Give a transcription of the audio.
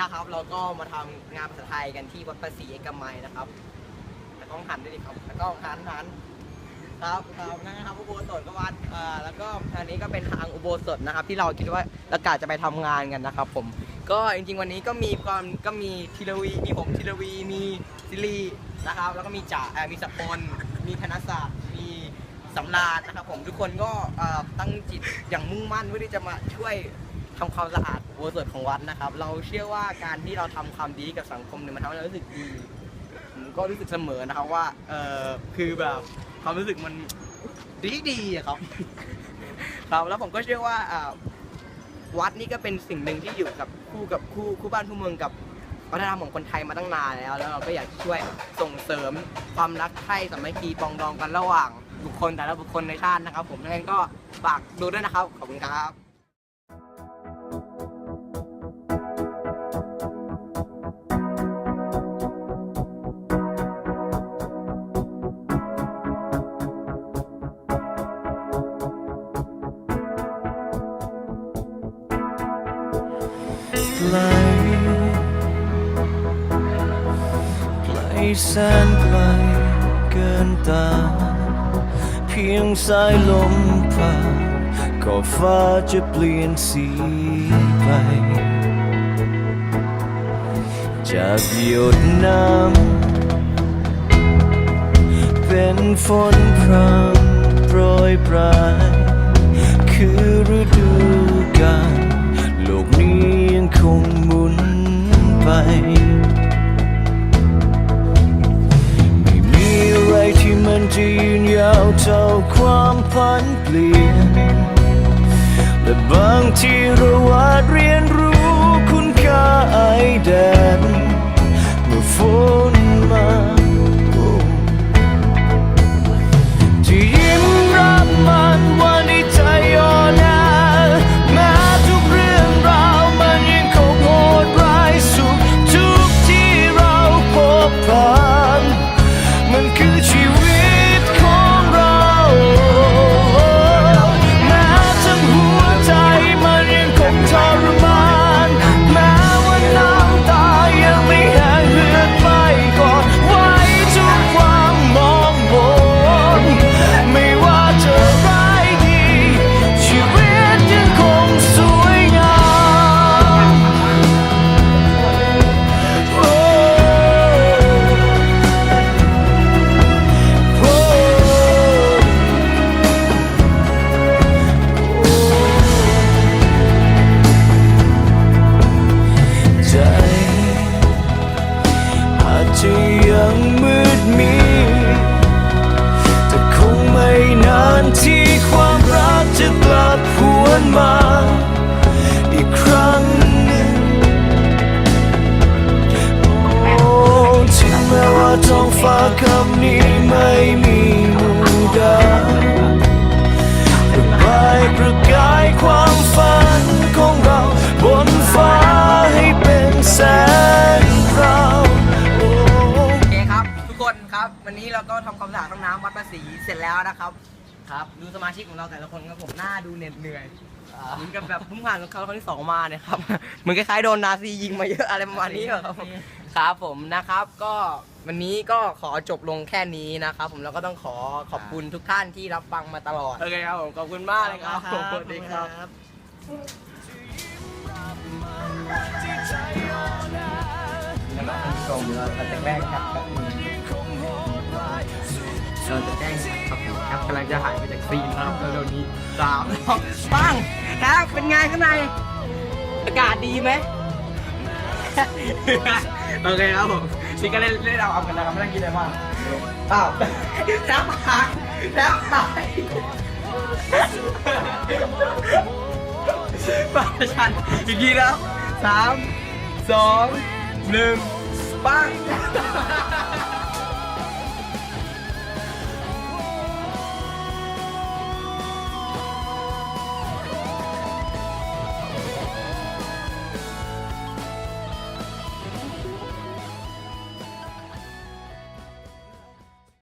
นะครับ เราก็มาทำงานภาษาไทยกันที่วัดประศรีเอกมัยนะครับแต่ต้องหันด้วยดิครับแล้วก็หันหันครับครับนะครับอุโบสถก็วัดอ่าแล้วก็ทางนี้ก็เป็นทางอุโบสถนะครับ ที่เราคิดว่าเรากะจะไปทำงานกันนะครับ ผม ก็จริงๆวันนี้ก็มีความก็มีธีรวีมีผมธีรวีมีซิลีนะครับ แล้วก็มีจ่าเอ่อมีสปนมีธนศาสตร์มีสำราญนะครับ ผมทุกคนก็เอ่อตั้งจิตอย่างมุ่งมั่นเพื่อที่จะมาช่วย ทำความสะอาดอุโบสถของวัดนะครับ เราเชื่อว่าการที่เราทำความดีกับสังคมเนี่ยมันทำให้เรารู้สึกดีผมก็รู้สึกเสมอนะครับว่าเออคือแบบความรู้สึกมันดีดีอะครับครับแล้วผมก็เชื่อว่าวัดนี่ก็เป็นสิ่งหนึ่งที่อยู่กับคู่กับคู่คู่บ้านคู่เมืองกับวัฒนธรรมของคนไทยมาตั้งนานแล้ว แล้วเราก็อยากช่วยส่งเสริมความรักใคร่สามัคคีปองดองกันระหว่างบุคคลแต่ละบุคคลในชาตินะครับ ผมดังนั้นก็ฝากดูด้วยนะครับ ขอบคุณครับ ไกลไกลแสนไกลเกินตา เพียงสายลมผ่านก็ฟ้าจะเปลี่ยนสีไป จากหยดน้ำเป็นฝนพรำ ทีเราอาจเรีย จะยังมืดมิดแต่คงไม่นานที่ความรักจะกลับหวนมา อีกครั้งหนึ่งโอ้ถึงแม้ว่าท้องฟ้าคำนี้ไม่มีมูดาแต่ปลายประกายความฝัน ความสะอาดห้องน้ำวัดประศรีเสร็จแล้วนะครับ ครับ ดูสมาชิกของเราแต่ละคนครับผมหน้าดูเหน็ดเหนื่อยเหมือนกับแบบเพิ่งผ่านเขาครั้งที่สองมาเนี่ยครับ เหมือนคล้ายๆโดนนาซียิงมาเยอะอะไรประมาณนี้ครับผมครับผมนะครับก็วันนี้ก็ขอจบลงแค่นี้นะครับ ผมแล้วก็ต้องขอขอบคุณทุกท่านที่รับฟังมาตลอดโอเคครับผมขอบคุณมากเลยครับสวัสดีครับนะครับท่านผู้ชมเราจะแกล้งแคปแป๊บนึง เราจะแกล้งครับผมแคปกำลังจะหายไปจากซีนนะครับแล้วเดี๋ยวนี้สามสองปังแคปเป็นไงข้างในอากาศดีไหม โอเคครับผมนี่ก็เล่นเล่นเอาเอากันนะครับไม่ต้องกินอะไรมากอ้าวแคปหายแคปหายป้าชันอีกทีแล้วสามสองหนึ่งปัง